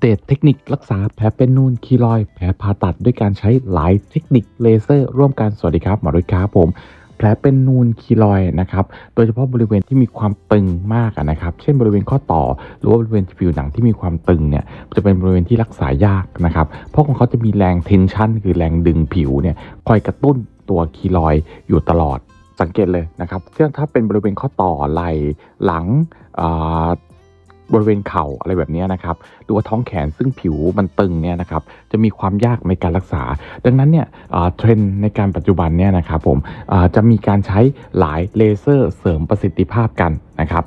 เดตเทคนิครักษาแผลเป็นนูนคีรอยแผลผ่าตัดด้วยการใช้หลายเทคนิคเลเซอร์ ร่วมกันสวัสดีครับหมอรุยครับผมแผลเป็นนูนคีรอยนะครับ โดยเฉพาะบริเวณที่มีความตึงมากนะครับ เช่นบริเวณข้อต่อ หรือว่าบริเวณผิวหนังที่มีความตึงเนี่ย จะเป็นบริเวณที่รักษายากนะครับ เพราะของเขาจะมีแรงเทนชันคือแรงดึงผิวเนี่ย คอยกระตุ้นตัวคีรอยอยู่ตลอด สังเกตเลยนะครับเช่นถ้าเป็นบริเวณข้อต่อไหล่หลัง บริเวณเข่าอะไรแบบนี้นะครับหรือว่าท้องแขนซึ่งผิวมันตึงเนี่ยนะครับจะมีความยากในการรักษา ดังนั้นเนี่ยเทรนด์ในการปัจจุบันเนี่ยนะครับผมจะมีการใช้หลายเลเซอร์เสริมประสิทธิภาพกันนะครับ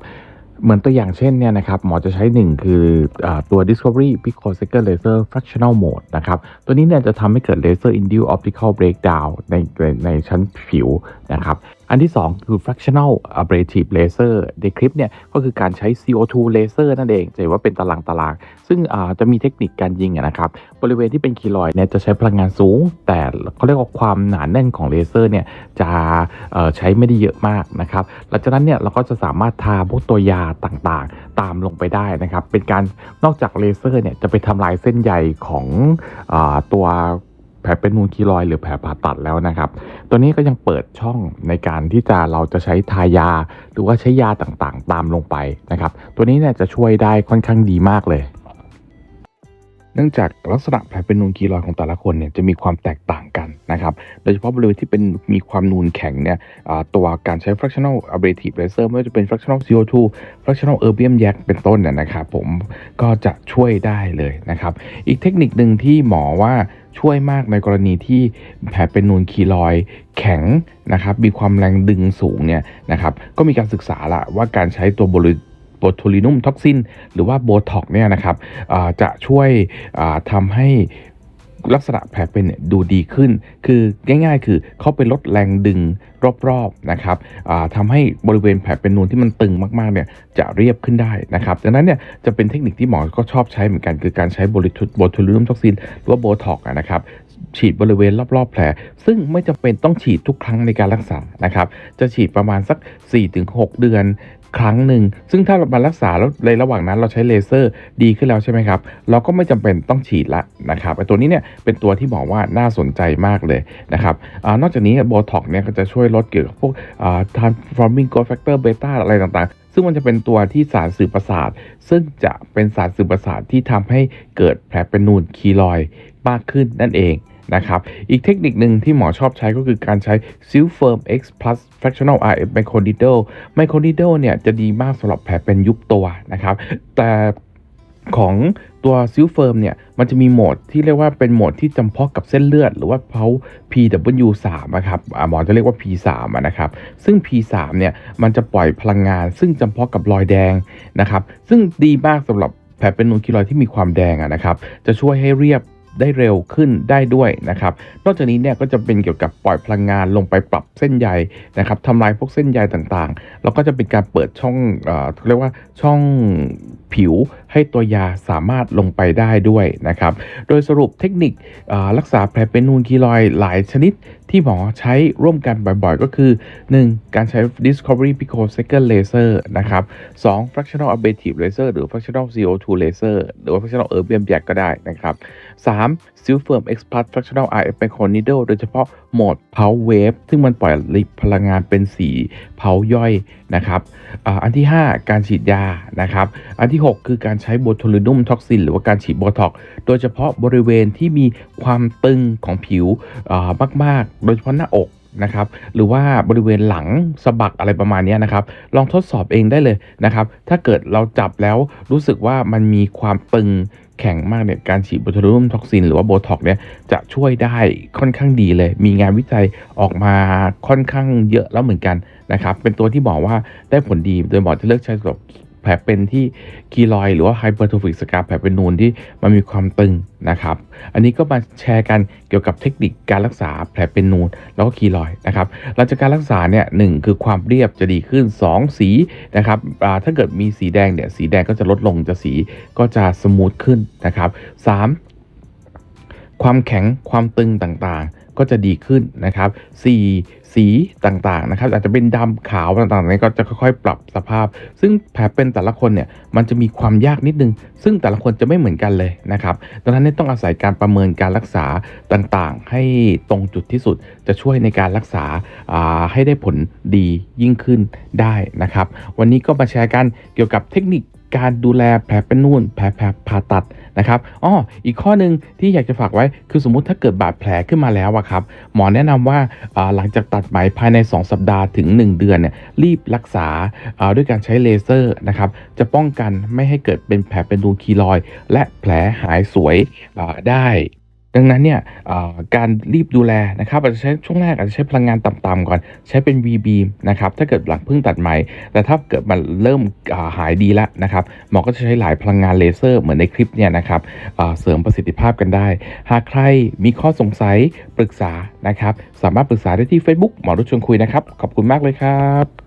เหมือนตัวอย่างเช่นเนี่ยนะครับหมอจะใช้หนึ่งคืออตัว Discovery Picosecond Laser Fractional Mode นะครับตัวนี้เนี่ยจะทำให้เกิด Laser Induced Optical Breakdown ในในชั้นผิวนะครับ อันที่ 2 คือ fractional abrasive laser ในคลิปเนี่ยก็คือการใช้ CO2 laser นั่นเองจะเห็นว่าเป็นตารางตารางซึ่งจะมีเทคนิคการยิงนะครับ บริเวณที่เป็นคีลอยเนี่ยจะใช้พลังงานสูง แต่เขาเรียกว่าความหนาแน่นของเลเซอร์เนี่ยจะใช้ไม่ได้เยอะมากนะครับ หลังจากนั้นเนี่ยเราก็จะสามารถทาพวกตัวยาต่างๆ ตามลงไปได้นะครับ เป็นการนอกจากเลเซอร์เนี่ยจะไปทำลายเส้นใยของอตัว แผลเป็นมูนคีลอยหรือแผลผ่าตัดแล้วนะครับ ตัวนี้ก็ยังเปิดช่องในการที่จะเราจะใช้ทายา หรือว่าใช้ยาต่างๆ ตามลงไปนะครับ ตัวนี้เนี่ยจะช่วยได้ค่อนข้างดีมากเลย เนื่องจากลักษณะแผลเป็นนูนคีลอยของแต่ละคนเนี่ยจะมีความแตกต่างกันนะครับโดยเฉพาะบริเวณที่เป็นมีความนูนแข็งเนี่ยตัวการใช้ fractional abrasive laser ไม่ว่าจะเป็น fractional CO2 fractional erbium yak เป็นต้นเนี่ยนะครับผมก็จะช่วยได้เลยนะครับอีกเทคนิคหนึ่งที่หมอว่าช่วยมากในกรณีที่แผลเป็นนูนคีลอยแข็งนะครับมีความแรงดึงสูงเนี่ยนะครับก็มีการศึกษาละว่าการใช้ตัวบริ บทูลินุมท็อกซินหรือว่าโบท็อกเนี่ยนะครับจะช่วยอ่าทำให้ลักษณะแผลเป็นดูดีขึ้น คือง่ายๆ คือเขาไปลดแรงดึงรอบๆนะครับอ่าทำให้บริเวณแผลเป็นนูนที่มันตึงมากๆเนี่ยจะเรียบขึ้นได้นะครับดังนั้นเนี่ยจะเป็นเทคนิคที่หมอก็ชอบใช้เหมือนกันคือการใช้โบลิทุโบทูลินุมท็อกซินหรือว่าโบท็อกนะครับฉีดบริเวณรอบๆ แผล ซึ่งไม่จำเป็นต้องฉีดทุกครั้งในการรักษานะครับ จะฉีดประมาณสัก 4-6 เดือน ครั้งหนึ่ง ซึ่งถ้าเรามารักษาแล้วในระหว่างนั้นเราใช้เลเซอร์ดีขึ้นแล้วใช่ไหมครับ เราก็ไม่จำเป็นต้องฉีดละนะครับไอ้ตัวนี้เนี่ยเป็นตัวที่บอกว่าน่าสนใจมากเลยนะครับอนอกจากนี้โบท็อกเนี่ยก็จะช่วยลดเกี่ยวกับพวกอ่า transforming growth factor beta อะไรต่างๆ ซึ่งมันจะเป็นตัวที่สารสื่อประสาท ซึ่งจะเป็นสารสื่อประสาทที่ทำให้เกิดแผลเป็นนูนคีลอยมากขึ้นนั่นเอง นะครับ อีกเทคนิคหนึ่งที่หมอชอบใช้ก็คือการใช้ s i l f i r m X Plus Fractional RF Microneedle Microneedle เนี่ยจะดีมากสำหรับแผลเป็นยุบตัวนะครับ แต่ของตัวซิลเฟิร์มเนี่ย มันจะมีโหมดที่เรียกว่าเป็นโหมดที่จำเพาะกับเส้นเลือด หรือว่าเพา PW3 นะครับหมอจะเรียกว่า P3 นะครับ ซึ่ง P3 เนี่ย มันจะปล่อยพลังงาน ซึ่งจำเพาะกับรอยแดงนะครับ ซึ่งดีมากสำหรับแผลเป็นนูนคีลอยที่มีความแดงนะครับ จะช่วยให้เรียบ ได้เร็วขึ้นได้ด้วยนะครับ นอกจากนี้เนี่ยก็จะเป็นเกี่ยวกับปล่อยพลังงานลงไปปรับเส้นใยนะครับทำลายพวกเส้นใยต่างๆ แล้วก็จะเป็นการเปิดช่องเอ่อเรียกว่าช่องผิว ให้ตัวยาสามารถลงไปได้ด้วยนะครับ โดยสรุปเทคนิครักษาแผลเป็นนูนคีลอยหลายชนิดที่หมอใช้ร่วมกันบ่อยๆ ก็คือ 1. การใช้ Discovery Picosecond Laser นะครับ 2. Fractional Abrasive Laser หรือ Fractional CO2 Laser หรือว่า Fractional Erbium Yak ก็ได้นะครับ 3. s i l f i r m X Plus Fractional RF Microneedle โดยเฉพาะโหมด Pulse Wave ซึ่งมันปล่อยพลังงานเป็นสีเผาย่อยนะครับ อันที่ 5 การฉีดยานะครับ อันที่ 6 คือการใช้โบทูลินุมท็อกซินหรือว่าการฉีดโบท็อกโดยเฉพาะบริเวณที่มีความตึงของผิวมาก ๆ โดยเฉพาะหน้าอกนะครับหรือว่าบริเวณหลังสะบักอะไรประมาณนี้นะครับ ลองทดสอบเองได้เลยนะครับ ถ้าเกิดเราจับแล้วรู้สึกว่ามันมีความตึงแข็งมากเนี่ยการฉีดโบทูลินุมท็อกซินหรือว่าโบท็อกเนี่ยจะช่วยได้ค่อนข้างดีเลย มีงานวิจัยออกมาค่อนข้างเยอะแล้วเหมือนกันนะครับ เป็นตัวที่บอกว่าได้ผลดีโดยหมอจะเลือกใช้สำหรับ แผลเป็นที่คีลอยหรือว่าไฮเปอร์โทฟิกสกาแผลเป็นนูนที่มันมีความตึงนะครับ อันนี้ก็มาแชร์กันเกี่ยวกับเทคนิคการรักษาแผลเป็นนูนแล้วก็คีลอยนะครับหลังจากการรักษาเนี่ยหนึ่งคือความเรียบจะดีขึ้น 2 สีนะครับถ้าเกิดมีสีแดงเนี่ยสีแดงก็จะลดลงจะสีก็จะสมูทขึ้นนะครับ 3 ความแข็งความตึงต่างๆ ก็จะดีขึ้นนะครับสีสีต่างๆนะครับอาจจะเป็นดำขาวต่างๆนี้ก็จะค่อยๆ ปรับสภาพ ซึ่งแผลเป็นแต่ละคนเนี่ยมันจะมีความยากนิดนึง ซึ่งแต่ละคนจะไม่เหมือนกันเลยนะครับดังนั้นต้องอาศัยการประเมินการรักษาต่างๆ ให้ตรงจุดที่สุดจะช่วยในการรักษาาให้ได้ผลดียิ่งขึ้นได้นะครับ วันนี้ก็มาแชร์กันเกี่ยวกับเทคนิค การดูแลแผลเป็นนู่นแผลแผลผ่าตัดนะครับอ้ออีกข้อหนึ่งที่อยากจะฝากไว้คือสมมุติถ้าเกิดบาดแผลขึ้นมาแล้วอะครับ หมอแนะนำว่าว่าหลังจากตัดไหมภายใน 2 สัปดาห์ถึง 1 เดือนเนี่ยรีบรักษาด้วยการใช้เลเซอร์นะครับ จะป้องกันไม่ให้เกิดเป็นแผลเป็นรูคีลอย และแผลหายสวยได้ ดังนั้นเนี่ยการรีบดูแลนะครับอาจจะใช้ช่วงแรกอาจจะใช้พลังงานต่ำๆก่อน ใช้เป็น V beam นะครับถ้าเกิดหลังเพิ่งตัดไหม่ แต่ถ้าเกิดมันเริ่มหายดีแล้วนะครับหมอก็จะใช้หลายพลังงานเลเซอร์เหมือนในคลิปเนี่ยนะครับเสริมประสิทธิภาพกันได้ หากใครมีข้อสงสัยปรึกษานะครับสามารถปรึกษาได้ที่ Facebook หมอรุชชวนคุยนะครับ ขอบคุณมากเลยครับ